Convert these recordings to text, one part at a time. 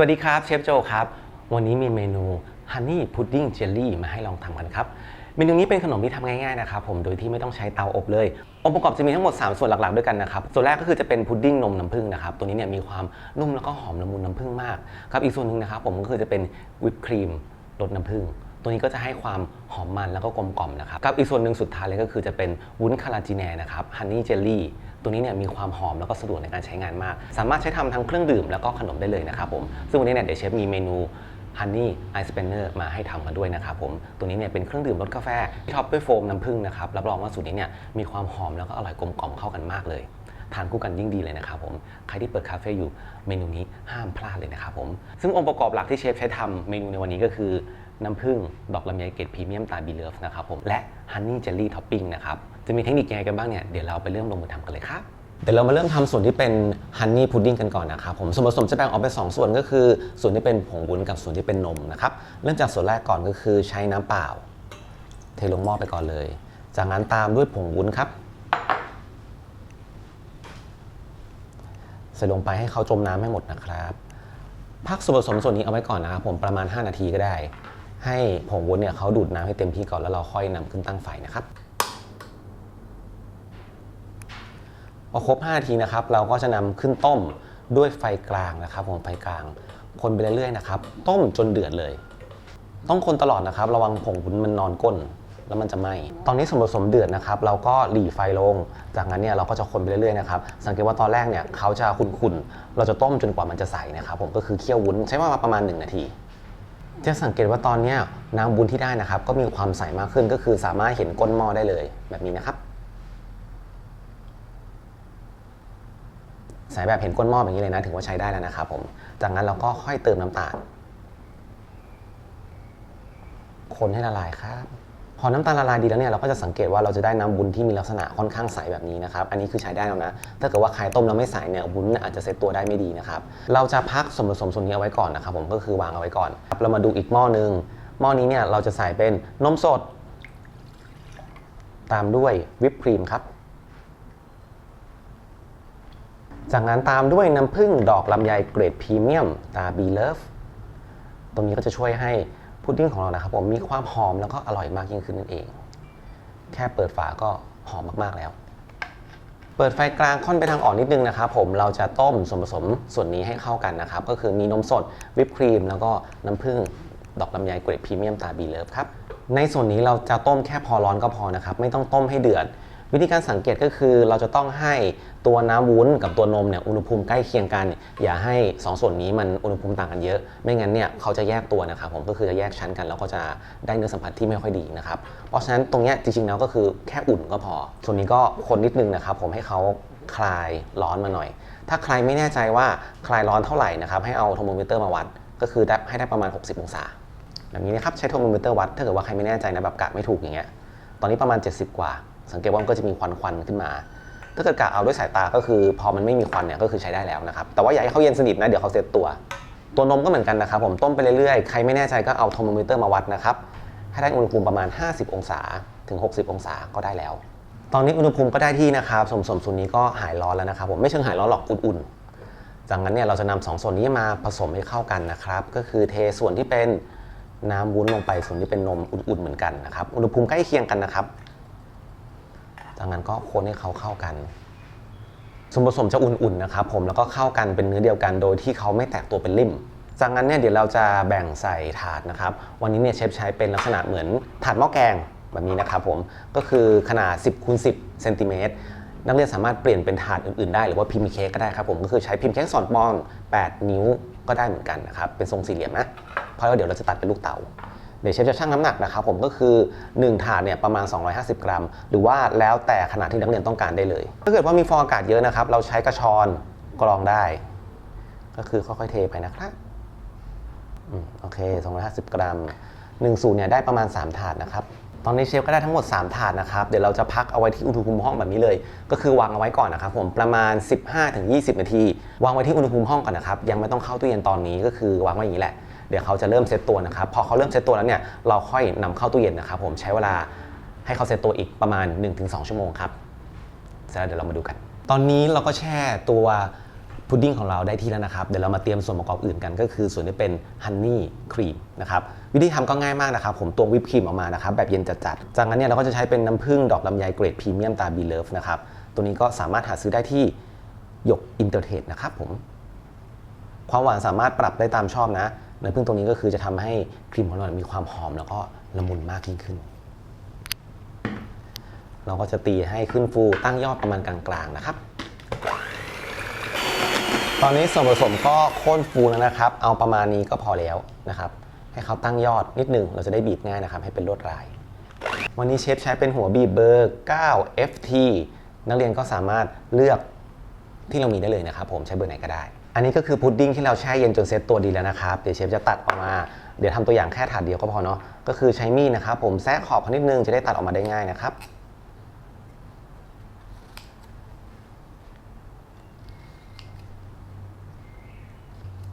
สวัสดีครับเชฟโจครับ วันนี้มีเมนูฮันนี่พุดดิ้งเจลลี่มาให้ลองทำกันครับ เมนูนี้เป็นขนมที่ทำง่ายๆนะครับผมโดยที่ไม่ต้องใช้เตาอบเลย องค์ประกอบจะมีทั้งหมด 3 ส่วนหลักๆด้วยกันนะครับ ส่วนแรกก็คือจะเป็นพุดดิ้งนมน้ำผึ้งนะครับ ตัวนี้เนี่ยมีความนุ่มแล้วก็หอมละมุนน้ำผึ้งมากครับ อีกส่วนหนึ่งนะครับผมก็คือจะเป็นวิปครีมรสน้ำผึ้ง ตัวนี้ก็จะให้ความหอมมันแล้วก็กลมกล่อมนะครับกับอีกส่วนหนึ่งสุดท้ายเลยก็คือจะเป็นวุ้นคาราจิแนนะครับฮันนี่เจลลี่ตัวนี้เนี่ยมีความหอมแล้วก็สะดวกในการใช้งานมาก สามารถใช้ทำทั้งเครื่องดื่มแล้วก็ขนมได้เลยนะครับผมซึ่งวันนี้เนี่ยเดี๋ยวเชฟมีเมนูฮันนี่ไอสเปนเนอร์มาให้ทำกันด้วยนะครับผมตัวนี้เนี่ยเป็นเครื่องดื่มรสกาแฟที่ท็อปด้วยโฟมน้ำผึ้งนะครับรับรองว่าสูตรนี้เนี่ยมีความหอมแล้วก็อร่อยกลมกล่อมเข้ากันมากเลยทานคู่กันยิ่งดีเลยนะครับผมใครที่เปิดคาเฟ่อยู่เมนูนี้ห้ามพลาดเลยนะครับผมซึ่งองค์ประกอบหลักที่เชฟใช้ทำเมนูในวันนี้ก็คือ น้ำผึ้งดอกลำไยเกรดพรีเมียมตาบีเลิฟนะครับผมและฮันนี่เจลลี่ท็อปปิ้งนะครับจะมีเทคนิคยังไงกันบ้างเนี่ยเดี๋ยวเราไปเริ่มลงมือทำกันเลยครับเดี๋ยวเรามาเริ่มทำส่วนที่เป็นฮันนี่พุดดิ้งกันก่อนนะครับผมส่วนผสมจะแบ่งออกเป็น2ส่วนก็คือ ส่วนที่เป็นผงวุ้นกับส่วนที่เป็นนมนะครับเริ่มจากส่วนแรกก่อนก็คือใช้น้ำเปล่า เทลงหม้อไปก่อนเลย จากนั้นตามด้วยผงวุ้นครับใส่ลงไปให้เขาจมน้ำให้หมดนะครับพักส่วนผสมส่วนนี้เอาไว้ก่อนนะครับผมประมาณ 5 นาทีก็ได้ ให้ผงวุ้นเนี่ยเขาดูดน้ำให้เต็มที่ก่อนแล้วเราค่อยนำขึ้นตั้งไฟนะครับพอครบ 5 นาทีนะครับ เราก็จะนำขึ้นต้มด้วยไฟกลางนะครับผมไฟกลาง คนไปเรื่อยๆนะครับ ต้มจนเดือดเลย ต้องคนตลอดนะครับ ระวังผงวุ้นมันนอนก้นแล้วมันจะไหม้ ตอนนี้ส่วนผสมเดือดนะครับ เราก็หลีไฟลง จากนั้นเนี่ยเราก็จะคนไปเรื่อยๆนะครับ สังเกตว่าตอนแรกเนี่ยเขาจะขุ่นๆ เราจะต้มจนกว่ามันจะใสนะครับผม ก็คือเคี่ยววุ้นใช้เวลาประมาณ 1 นาที จะสังเกตว่าตอนนี้น้ำบุญที่ได้นะครับ ก็มีความใสมากขึ้นก็คือสามารถเห็นก้นหม้อได้เลยแบบนี้นะครับ ใสแบบเห็นก้นหม้อแบบนี้เลยนะถือว่าใช้ได้แล้วนะครับผม จากนั้นเราก็ค่อยเติมน้ำตาล คนให้ละลายครับ พอน้ำตาลละลายดีแล้วเนี่ยเราก็จะสังเกตว่าเราจะได้น้ำวุ้นที่มีลักษณะค่อนข้างใสแบบนี้นะครับ อันนี้คือใช้ได้แล้วนะ ถ้าเกิดว่าใครต้มแล้วไม่ใสเนี่ยวุ้นอาจจะเซตตัวได้ไม่ดีนะครับ เราจะพักส่วนผสมส่วนนี้เอาไว้ก่อนนะครับผมก็คือวางเอาไว้ก่อน เรามาดูอีกหม้อหนึ่งหม้อนี้เนี่ยเราจะใส่เป็นนมสด ตามด้วยวิปครีมครับ จากนั้นตามด้วยน้ำผึ้งดอกลำไยเกรดพรีเมียมตาบีเลิฟตรงนี้ก็จะช่วยให้ พุดดิ้งของเรานะครับผมมีความหอมแล้วก็อร่อยมากยิ่งขึ้นนั่นเอง แค่เปิดฝาก็หอมมากๆแล้ว เปิดไฟกลางค่อนไปทางอ่อนนิดนึงนะครับผมเราจะต้มส่วนผสมส่วนนี้ให้เข้ากันนะครับ ก็คือมีนมสดวิปครีม แล้วก็น้ำผึ้งดอกลำไยเกรดพรีเมียมตาบีเลิฟครับในส่วนนี้เราจะต้มแค่พอร้อนก็พอนะครับ ไม่ต้องต้มให้เดือด วิธีการสังเกตก็คือเราจะต้องให้ตัวน้ำวุ้นกับตัวนมเนี่ยอุณหภูมิใกล้เคียงกัน อย่าให้ 2 ส่วนนี้มันอุณหภูมิต่างกันเยอะ ไม่งั้นเนี่ยเขาจะแยกตัวนะครับผมก็คือจะแยกชั้นกันแล้วก็จะได้เนื้อสัมผัสที่ไม่ค่อยดีนะครับเพราะฉะนั้นตรงเนี้ยจริงๆแล้วก็คือแค่อุ่นก็พอ ส่วนนี้ก็คนนิดนึงนะครับผมให้เขาคลายร้อนมาหน่อย ถ้าใครไม่แน่ใจว่าคลายร้อนเท่าไหร่นะครับให้เอาโทรโมมิเตอร์มาวัด ก็คือให้ได้ประมาณ 60 องศาแบบนี้นะครับใช้โทรโมมิเตอร์วัดถ้าเกิดว่าใครไม่แน่ใจนะแบบกะไม่ถูกอย่างเงี้ยตอนนี้ประมาณ 70 กว่า สังเกตว่ามันก็จะมีควันควันขึ้นมา ถ้าเกิดกะเอาด้วยสายตาก็คือ พอมันไม่มีควันเนี่ยก็คือใช้ได้แล้วนะครับ แต่ว่าอย่าให้เขาเย็นสนิทนะเดี๋ยวเขาเซตตัว ตัวนมก็เหมือนกันนะครับผมต้มไปเรื่อยๆ ใครไม่แน่ใจก็เอาโทรโมมิเตอร์มาวัดนะครับ ให้ได้อุณหภูมิประมาณ 50 องศาถึง 60 องศาก็ได้แล้ว ตอนนี้อุณหภูมิก็ได้ที่นะครับสมสมส่วนนี้ก็หายร้อนแล้วนะครับผมไม่เชิงหายร้อนหรอกอุ่นๆจากนั้นเนี่ยเราจะนำสองส่วนนี้มาผสมให้เข้ากันนะครับ ก็คือเทส่วนที่เป็นน้ำวุ้นลงไปส่วนที่เป็นนมอุ่นๆเหมือนกันนะครับ อุณหภูมิใกล้เคียงกันนะครับ จากนั้นก็คนให้เขาเข้ากัน ส่วนผสมจะอุ่นๆนะครับผมแล้วก็เข้ากันเป็นเนื้อเดียวกันโดยที่เขาไม่แตกตัวเป็นริ่ม จากนั้นเนี่ยเดี๋ยวเราจะแบ่งใส่ถาดนะครับ วันนี้เนี่ยเชฟใช้เป็นลักษณะเหมือนถาดหม้อแกงแบบนี้นะครับผมก็คือขนาด 10คูณ10เซนติเมตรนักเรียนสามารถเปลี่ยนเป็นถาดอื่นๆได้หรือว่าพิมพ์เค้กก็ได้ครับผมก็คือใช้พิมพ์เค้กสอนปอน8 นิ้วก็ได้เหมือนกันนะครับเป็นทรงสี่เหลี่ยมนะเพราะว่าเดี๋ยวเราจะตัดเป็นลูกเต๋า เดี๋ยวเชฟจะชั่งน้ำหนักนะครับผมก็คือ 1 ถาดเนี่ยประมาณ 250 กรัม หรือว่าแล้วแต่ขนาดที่นักเรียนต้องการได้เลย ถ้าเกิดว่ามีฟองอากาศเยอะนะครับ เราใช้กระชอนกรองได้ ก็คือค่อยๆเทไปนะครับอืมโอเค 250 กรัม1สูตรเนี่ยได้ประมาณ 3 ถาดนะครับ ตอนนี้เชฟก็ได้ทั้งหมด 3 ถาดนะครับ เดี๋ยวเราจะพักเอาไว้ที่อุณหภูมิห้องแบบนี้เลย ก็คือวางเอาไว้ก่อนนะครับผม ประมาณ 15-20 นาที วางไว้ที่อุณหภูมิห้องก่อนนะครับ ยังไม่ต้องเข้าตู้เย็นตอนนี้ ก็คือวางไว้อย่างนี้แหละ เดี๋ยวเขาจะเริ่มเซตตัวนะครับ พอเขาเริ่มเซตตัวแล้วเนี่ยเราค่อยนำเข้าตู้เย็นนะครับผมใช้เวลาให้เขาเซตตัวอีกประมาณ 1-2 ชั่วโมงครับเสร็จแล้วเดี๋ยวเรามาดูกัน ตอนนี้เราก็แช่ตัวพุดดิ้งของเราได้ที่แล้วนะครับ เดี๋ยวเรามาเตรียมส่วนประกอบอื่นกัน ก็คือส่วนที่เป็นฮันนี่ครีมนะครับวิธีทำก็ง่ายมากนะครับ ผมตวงวิปครีมออกมานะครับ แบบเย็นจัดๆ จากนั้นเนี่ยเราก็จะใช้เป็นน้ำผึ้งดอกลำไยเกรดพรีเมียมตาบีเลิฟนะครับ ตัวนี้ก็สามารถหาซื้อได้ที่หยกอินเตอร์เทรดนะครับผม ความหวานสามารถปรับได้ตามชอบนะ น้ำผึ้งตรงนี้ก็คือจะทำให้ครีมของเรามีความหอมแล้วก็ละมุนมากยิ่งขึ้น เราก็จะตีให้ขึ้นฟูตั้งยอดประมาณกลางๆนะครับ ตอนนี้ส่วนผสมก็ข้นฟูแล้วนะครับ เอาประมาณนี้ก็พอแล้วนะครับ ให้เขาตั้งยอดนิดหนึ่งเราจะได้บีบง่ายนะครับ ให้เป็นลวดลาย วันนี้เชฟใช้เป็นหัวบีบเบอร์9 FT นักเรียนก็สามารถเลือกที่เรามีได้เลยนะครับ ผมใช้เบอร์ไหนก็ได้ อันนี้ก็คือพุดดิ้งที่เราแช่เย็นจนเซตตัวดีแล้วนะครับ เดี๋ยวเชฟจะตัดออกมา เดี๋ยวทำตัวอย่างแค่ถาดเดียวก็พอเนาะ ก็คือใช้มีดนะครับผมแซะขอบเขานิดนึงจะได้ตัดออกมาได้ง่ายนะครับ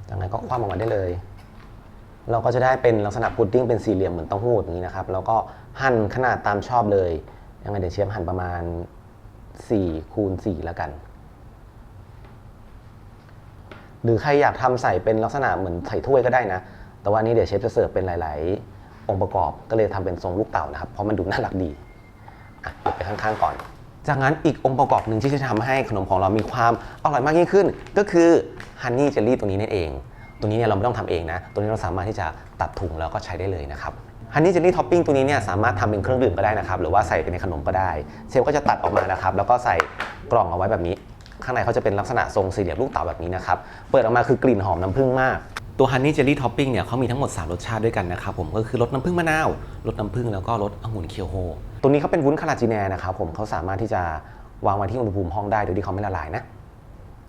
จากนั้นก็คว่ำออกมาได้เลย เราก็จะได้เป็นลักษณะพุดดิ้งเป็นสี่เหลี่ยมเหมือนเต้าหู้อย่างนี้นะครับ แล้วก็หั่นขนาดตามชอบเลย ยังไงเดี๋ยวเชฟหั่นประมาณ4คูณ4แล้วกัน หรือใครอยากทำใส่เป็นลักษณะเหมือนใส่ถ้วยก็ได้นะ แต่ว่านี้เดี๋ยวเชฟจะเสิร์ฟเป็นหลาย ๆ องค์ประกอบก็เลยทำเป็นทรงลูกเต่านะครับ เพราะมันดูน่ารักดีอะไปข้างๆก่อน จากนั้นอีกองค์ประกอบหนึ่งที่จะทำให้ขนมของเรามีความอร่อยมากยิ่งขึ้น ก็คือฮันนี่เจลลี่ตัวนี้นั่นเอง ตัวนี้เนี่ยเราไม่ต้องทำเองนะ ตัวนี้เราสามารถที่จะตัดถุงแล้วก็ใช้ได้เลยนะครับฮันนี่เจลลี่ท็อปปิ้งตัวนี้เนี่ยสามารถทำเป็นเครื่องดื่มก็ได้นะครับหรือว่าใส่ไปในขนมก็ได้ เชฟก็จะตัดออกมานะครับแล้วก็ใส่กล่องเอาไว้แบบนี้ ข้างในเขาจะเป็นลักษณะทรงสี่เหลี่ยมลูกเต๋าแบบนี้นะครับ เปิดออกมาคือกลิ่นหอมน้ำผึ้งมากตัวฮันนี่เจลลี่ท็อปปิ้งเนี่ยเขามีทั้งหมด 3 รสชาติด้วยกันนะครับผมก็คือรสน้ำผึ้งมะนาวรสน้ำผึ้งแล้วก็รสองุ่นเคียวโฮ ตัวนี้เขาเป็นวุ้นคาราจิแนนะครับผมเขาสามารถที่จะวางไว้ที่อุณหภูมิห้องได้โดยที่เขาไม่ละลายนะ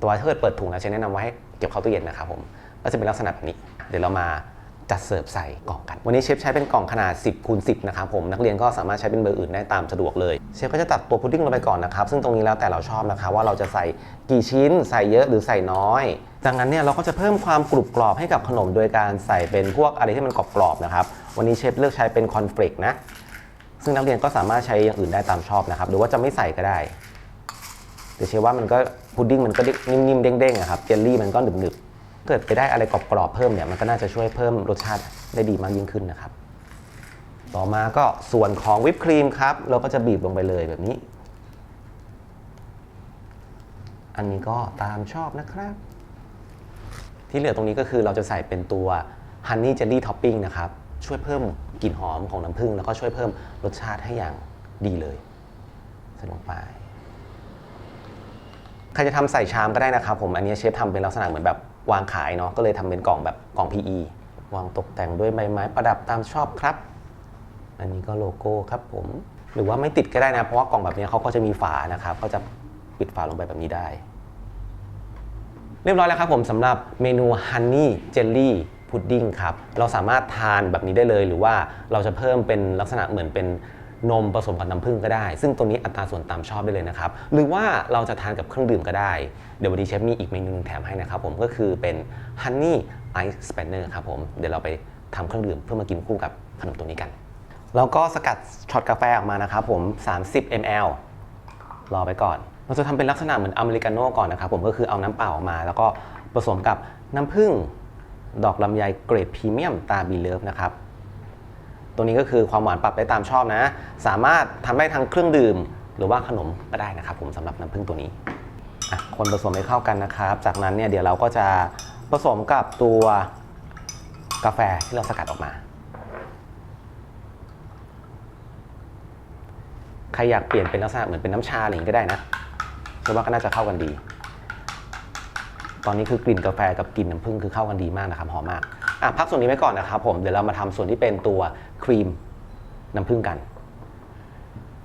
ตัวเกิดเปิดถุงแล้วเชนแนะนำไว่าให้เก็บเข้าตู้เย็นนะครับผมก็จะเป็นลักษณะแบบนี้ เดี๋ยวเรามา จัดเสิร์ฟใส่กล่องกัน วันนี้เชฟใช้เป็นกล่องขนาด 10คูณ10 นะครับผม นักเรียนก็สามารถใช้เป็นเบอร์อื่นได้ตามสะดวกเลย เชฟก็จะตัดตัวพุดดิ้งลงไปก่อนนะครับ ซึ่งตรงนี้แล้วแต่เราชอบนะครับว่าเราจะใส่กี่ชิ้น ใส่เยอะหรือใส่น้อยจากนั้นเนี่ยเราก็จะเพิ่มความกรุบกรอบให้กับขนมโดยการใส่เป็นพวกอะไรที่มันกรอบๆนะครับ วันนี้เชฟเลือกใช้เป็นคอนเฟลกนะ ซึ่งนักเรียนก็สามารถใช้อย่างอื่นได้ตามชอบนะครับ หรือว่าจะไม่ใส่ก็ได้ แต่เชื่อว่ามันก็พุดดิ้งมันก็นิ่มๆเด้งๆอะครับ เจลลี่มันก็หนึบๆ เกิดไปได้อะไรกรอบๆเพิ่มเนี่ยมันก็น่าจะช่วยเพิ่มรสชาติได้ดีมากยิ่งขึ้นนะครับ ต่อมาก็ส่วนของวิปครีมครับ เราก็จะบีบลงไปเลยแบบนี้ อันนี้ก็ตามชอบนะครับ ที่เหลือตรงนี้ก็คือเราจะใส่เป็นตัวฮันนี่เจลลี่ท็อปปิ้งนะครับ ช่วยเพิ่มกลิ่นหอมของน้ำผึ้งแล้วก็ช่วยเพิ่มรสชาติให้อย่างดีเลยใส่ลงไปใครจะทำใส่ชามก็ได้นะครับผมอันนี้เชฟทำเป็นลักษณะเหมือนแบบ วางขายเนาะก็เลยทำเป็นกล่องแบบกล่อง PE วางตกแต่งด้วยใบไม้ประดับตามชอบครับ อันนี้ก็โลโก้ครับผม หรือว่าไม่ติดก็ได้นะ เพราะว่ากล่องแบบนี้เขาก็จะมีฝานะครับก็จะปิดฝาลงไปแบบนี้ได้ เรียบร้อยแล้วครับผมสำหรับเมนูฮันนี่เจลลี่พุดดิ้งครับ เราสามารถทานแบบนี้ได้เลย หรือว่าเราจะเพิ่มเป็นลักษณะเหมือนเป็น นมผสมกับน้ำผึ้งก็ได้ ซึ่งตัวนี้อัตราส่วนตามชอบได้เลยนะครับ หรือว่าเราจะทานกับเครื่องดื่มก็ได้ เดี๋ยววันนี้เชฟมีอีกเมนูนึงแถมให้นะครับผมก็คือเป็นฮันนี่ไอซ์สเปนเนอร์ครับผม เดี๋ยวเราไปทำเครื่องดื่มเพื่อมากินคู่กับขนมตัวนี้กัน แล้วก็สกัดช็อตกาแฟออกมานะครับผม 30 ml รอไปก่อน เราจะทำเป็นลักษณะเหมือนอเมริกาโน่ก่อนนะครับผมก็คือเอาน้ำเปล่าออกมา แล้วก็ผสมกับน้ำผึ้งดอกลำไยเกรดพรีเมียมตาบีเลิฟนะครับ ตัวนี้ก็คือความหวานปรับได้ตามชอบนะ สามารถทำได้ทั้งเครื่องดื่ม หรือว่าขนมก็ได้นะครับ ผมสำหรับน้ำผึ้งตัวนี้คนผสมให้เข้ากันนะครับ จากนั้นเนี่ยเดี๋ยวเราก็จะผสมกับตัวกาแฟที่เราสกัดออกมา ใครอยากเปลี่ยนเป็นลักษณะเหมือนเป็นน้ำชาอะไรอย่างนี้ก็ได้นะเชื่อว่าก็น่าจะเข้ากันดี ตอนนี้คือกลิ่นกาแฟกับกลิ่นน้ำผึ้งคือเข้ากันดีมากนะครับหอมมาก อะพักส่วนนี้ไว้ก่อนนะครับผมเดี๋ยวเรามาทำส่วนที่เป็นตัวครีมน้ำผึ้งกัน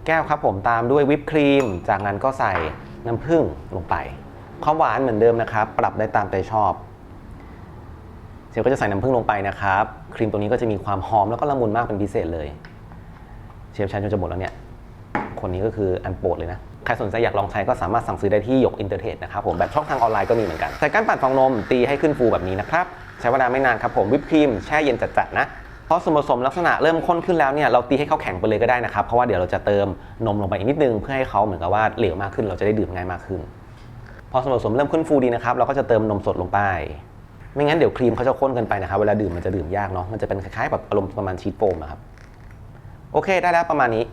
แก้วครับผมตามด้วยวิปครีม จากนั้นก็ใส่น้ำผึ้งลงไป ความหวานเหมือนเดิมนะครับ ปรับได้ตามใจชอบเชฟก็จะใส่น้ำผึ้งลงไปนะครับ ครีมตัวนี้ก็จะมีความหอมแล้วก็ละมุนมากเป็นพิเศษเลยเชฟใช้จนจะหมดแล้วเนี่ย คนนี้ก็คืออันโปรดเลยนะ ใครสนใจอยากลองใช้ก็สามารถสั่งซื้อได้ที่หยกอินเตอร์เทรดนะครับผมแบบช่องทางออนไลน์ก็มีเหมือนกัน ใส่ก้านปั่นฟองนมตีให้ขึ้นฟูแบบนี้นะครับ ใช้เวลาไม่นานครับผมวิปครีมแช่เย็นจัดๆนะพอส่วนผสมลักษณะเริ่มข้นขึ้นแล้วเนี่ยเราตีให้เขาแข็งไปเลยก็ได้นะครับเพราะว่าเดี๋ยวเราจะเติมนมลงไปอีกนิดนึงเพื่อให้เขาเหมือนกับว่าเหลวมากขึ้น เราจะได้ดื่มง่ายมากขึ้น พอส่วนผสมเริ่มขึ้นฟูดีนะครับเราก็จะเติมนมสดลงไป ไม่งั้นเดี๋ยวครีมเขาจะข้นเกินไปนะครับเวลาดื่มมันจะดื่มยากเนาะมันจะเป็นคล้ายๆแบบอารมณ์ประมาณชีสโฟมอะครับโอเคได้แล้วประมาณนี้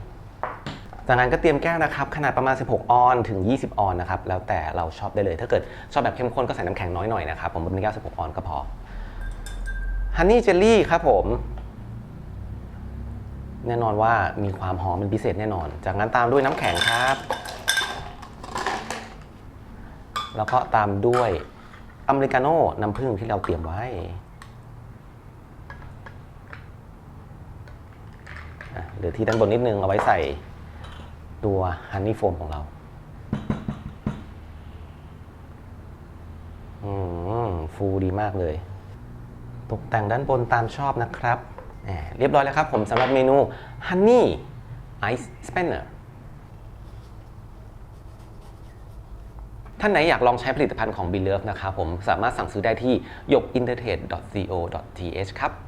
จากนั้นก็เตรียมแก้วนะครับ ขนาดประมาณ 16 ออนถึง 20 ออนนะครับ แล้วแต่เราชอบได้เลย ถ้าเกิดชอบแบบเข้มข้นก็ใส่น้ำแข็งน้อยหน่อยนะครับ ผมเป็นแก้ว 16 ออนก็พอ ฮันนี่เจลลี่ครับผม แน่นอนว่ามีความหอมเป็นพิเศษแน่นอน จากนั้นตามด้วยน้ำแข็งครับ แล้วก็ตามด้วยอเมริกาโน่น้ำผึ้งที่เราเตรียมไว้หลือที่ด้านบนนิดนึงเอาไว้ใส่ตัวฮันนี่โฟมของเราอืมฟูดีมากเลย ตกแต่งด้านบนตามชอบนะครับเรียบร้อยแล้วครับผมสำหรับเมนู Honey Ice Spanner ท่านไหนอยากลองใช้ผลิตภัณฑ์ของ b e l o v e นะครับผมสามารถสั่งซื้อได้ที่ y o k i n t e r t r a d e co th ครับ